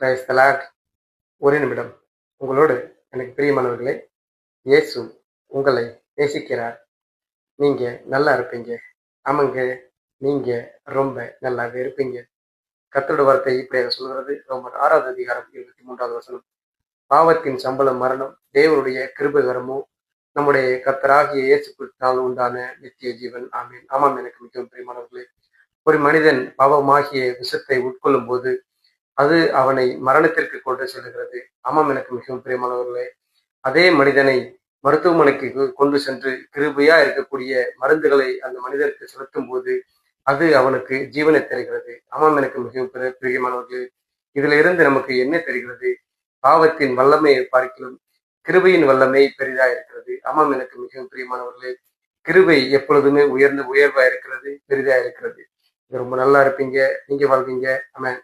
கிரைஸ்தலாட் ஒரு நிமிடம். உங்களோடு எனக்கு பிரியமானவர்களே இயேசு உங்களை நேசிக்கிறார். நீங்க நல்லா இருப்பீங்க. ஆமாங்க நீங்க ரொம்ப நல்லாவே இருப்பீங்க. கத்தோட வார்த்தை இப்படியாக சொல்கிறது. ரொம்ப ஆறாவது அதிகாரம் இருபத்தி மூன்றாவது வசனம். பாவத்தின் சம்பளம் மரணம் தேவனுடைய கிருபகரமோ நம்முடைய கத்தராகிய இயேசு கிறிஸ்துவினால் உண்டான நித்திய ஜீவன். ஆமீன். ஆமாம் எனக்கு மிகவும் பிரியமானவர்களே ஒரு மனிதன் பாவமாகிய விஷத்தை உட்கொள்ளும் போது அது அவனை மரணத்திற்கு கொண்டு செல்கிறது ஆமாம் எனக்கு மிகவும் பிரியமானவர்களே. அதே மனிதனை மருத்துவமனைக்கு கொண்டு சென்று கிருபையா இருக்கக்கூடிய மருந்துகளை அந்த மனிதனுக்கு செலுத்தும் போது அது அவனுக்கு ஜீவனை தருகிறது. ஆமாம் எனக்கு மிகவும் பிரிய- பிரியமானவர்களே. இதுல இருந்து நமக்கு என்ன தெரிகிறது? பாவத்தின் வல்லமையை பார்க்கிலும் கிருபையின் வல்லமை பெரிதா இருக்கிறது. ஆமாம் எனக்கு மிகவும் பிரியமானவர்களே. கிருபை எப்பொழுதுமே உயர்ந்து உயர்வா இருக்கிறது பெரிதா இருக்கிறது. ரொம்ப நல்லா இருப்பீங்க. நீங்க வாழ்வீங்க. ஆமென்.